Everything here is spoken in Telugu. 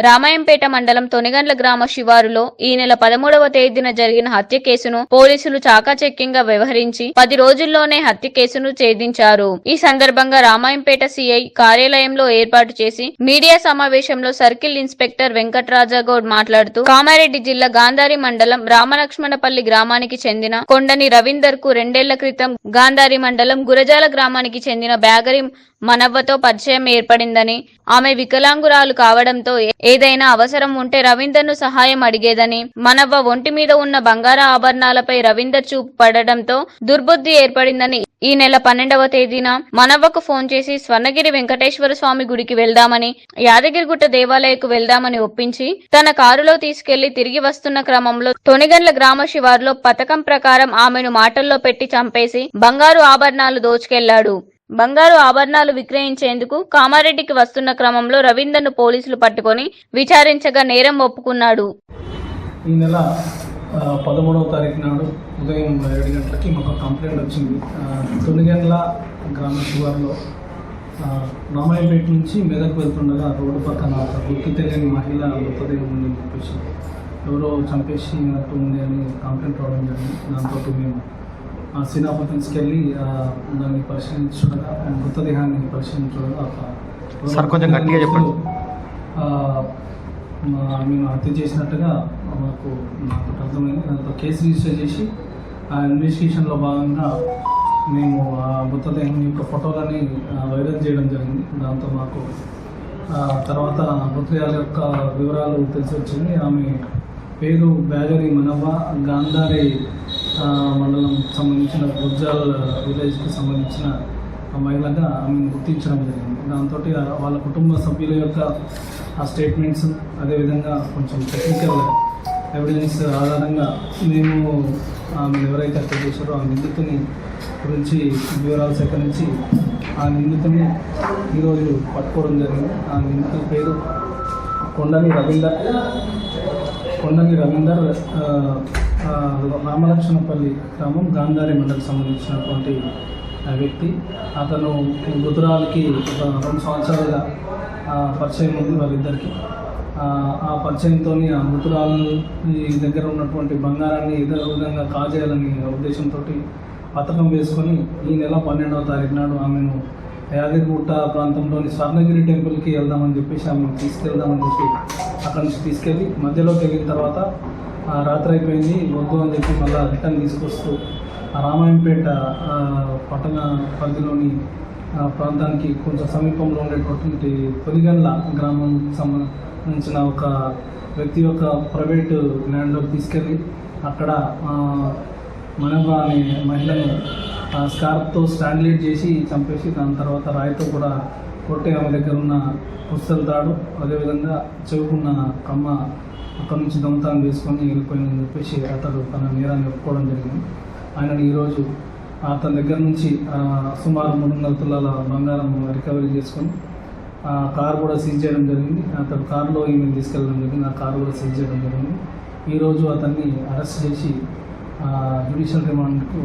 రామాయంపేట మండలం తొనిగండ్ల గ్రామ శివారులో ఈ నెల పదమూడవ తేదీన జరిగిన హత్య కేసును పోలీసులు చాకాచక్యంగా వ్యవహరించి పది రోజుల్లోనే హత్య కేసును ఛేదించారు. ఈ సందర్భంగా రామాయంపేట సిఐ కార్యాలయంలో ఏర్పాటు చేసి మీడియా సమావేశంలో సర్కిల్ ఇన్స్పెక్టర్ వెంకట్రాజాగౌడ్ మాట్లాడుతూ కామారెడ్డి జిల్లా గాంధారి మండలం రామలక్ష్మణపల్లి గ్రామానికి చెందిన కొండని రవీందర్కు రెండేళ్ళ క్రితం గాంధారి మండలం గురజాల గ్రామానికి చెందిన బ్యాగరి మనవ్వతో పరిచయం ఏర్పడిందని ఆమె వికలాంగురాలు కావడంతో ఏదైనా అవసరం ఉంటే రవీందర్ను సహాయం అడిగేదని మనవ్వ ఒంటి మీద ఉన్న బంగార ఆభరణాలపై రవీందర్ చూపు పడడంతో దుర్బుద్ధి ఏర్పడిందని ఈ నెల పన్నెండవ తేదీన మనవ్వకు ఫోన్ చేసి స్వర్ణగిరి వెంకటేశ్వర స్వామి గుడికి వెళ్దామని యాదగిరిగుట్ట దేవాలయకు వెళ్దామని ఒప్పించి తన కారులో తీసుకెళ్ళి తిరిగి వస్తున్న క్రమంలో తొనిగండ్ల గ్రామ శివారులో పథకం ప్రకారం ఆమెను మాటల్లో పెట్టి చంపేసి బంగారు ఆభరణాలు దోచుకెళ్ళాడు. బంగారు ఆభరణాలు విక్రయించేందుకు కామారెడ్డికి వస్తున్న క్రమంలో రవీందర్ను పోలీసులు పట్టుకొని విచారించగా నేరం ఒప్పుకున్నాడు. ఈ నెల పదమూడవ తారీఖు నాడు ఉదయం ఏడు గంటలకి మాకు కంప్లైంట్ వచ్చింది. తొలిగండ్ల గ్రామ శివారులో రామాయపేట నుంచి మెదక్ వెళ్తుండగా రోడ్డు పక్కన ఒక గుర్తు తెలియని మహిళ మృతదేహం ఉందని చెప్పేసి ఎవరో చంపేసినట్టు ఉంది అని కంప్లైంట్ రావడం జరిగింది. దాంతో మేము వెళ్ళి ఆ, దాన్ని పరిశీలించగా మృతదేహాన్ని పరిశీలించగా ఒక సార్, కొంచెం గట్టిగా చెప్పండి. మేము హత్య చేసినట్టుగా మాకు నాకు అర్థమైంది. దాంతో కేసు రిజిస్టర్ చేసి ఆ ఇన్వెస్టిగేషన్లో భాగంగా మేము ఆ మృతదేహం యొక్క ఫోటోలని వైరల్ చేయడం జరిగింది. దాంతో మాకు తర్వాత మృతదేహాల యొక్క వివరాలు తెలిసి వచ్చింది ఆమె పేరు బ్యాగరి మనవ్వ గాంధారి మండలం సంబంధించిన గుర్జాల్ విలేజ్కి సంబంధించిన ఆ మహిళగా ఆమెను గుర్తించడం జరిగింది. దాంతో వాళ్ళ కుటుంబ సభ్యుల యొక్క ఆ స్టేట్మెంట్స్ అదేవిధంగా కొంచెం టెక్నికల్ ఎవిడెన్స్ ఆధారంగా మేము ఆమె ఎవరైతే హత్య చేశారో ఆ నిందితుని గురించి వివరాలు సేకరించి ఆ నిందితుని ఈరోజు పట్టుకోవడం జరిగింది. ఆ నిందితుని పేరు కొండని రవీందర్. కొండని రవీందర్ రామలక్ష్మణపల్లి గ్రామం గాంధారి మండలికి సంబంధించినటువంటి ఆ వ్యక్తి. అతను గుజరాల్కి ఒక రెండు సంవత్సరాలుగా ఆ, పరిచయం ఉంది వాళ్ళిద్దరికి. ఆ, పరిచయంతో ఆ మృతురాలు దగ్గర ఉన్నటువంటి బంగారాన్ని ఏదో విధంగా కాజేయాలనే ఉద్దేశంతో పథకం వేసుకొని ఈ నెల పన్నెండవ తారీఖు నాడు ఆమెను యాదగిరిగుట్ట ప్రాంతంలోని స్వర్ణగిరి టెంపుల్కి వెళ్దామని చెప్పేసి ఆమెను తీసుకెళ్దామని చెప్పి అక్కడి నుంచి తీసుకెళ్ళి మధ్యలోకి వెళ్ళిన తర్వాత రాత్రి అయిపోయింది వద్దు అని చెప్పి మళ్ళీ రిటర్న్ తీసుకొస్తూ రామాయణపేట రామాయంపేట పట్టణ పరిధిలోని ఆ, ప్రాంతానికి కొంచెం సమీపంలో ఉండేటటువంటి పొదిగల్ల గ్రామం సంబంధించిన ఒక వ్యక్తి యొక్క ప్రైవేటు ల్యాండ్లోకి తీసుకెళ్ళి అక్కడ ఆ, మనవ అనే మహిళను ఆ, స్కార్ప్తో స్టాండ్లేట్ చేసి చంపేసి దాని తర్వాత రాయితో కూడా కొట్టి ఆమె దగ్గర ఉన్న పుస్తల తాడు అదేవిధంగా చెవుకున్న కమ్మ అక్కడి నుంచి దొంగతనం చేసుకొని వెళ్ళిపోయిందని చెప్పేసి అతడు తన నేరాన్ని ఒప్పుకోవడం జరిగింది. ఆయన ఈరోజు అతని దగ్గర నుంచి సుమారు సుమారు మూడున్నర తులాల బంగారం రికవరీ చేసుకొని ఆ కార్ కూడా సీజ్ చేయడం జరిగింది. అతడు కారులో ఈమెను తీసుకెళ్ళడం జరిగింది. ఆ కారు కూడా సీజ్ చేయడం జరిగింది. ఈరోజు అతన్ని అరెస్ట్ చేసి జ్యుడిషియల్ రిమాండ్కు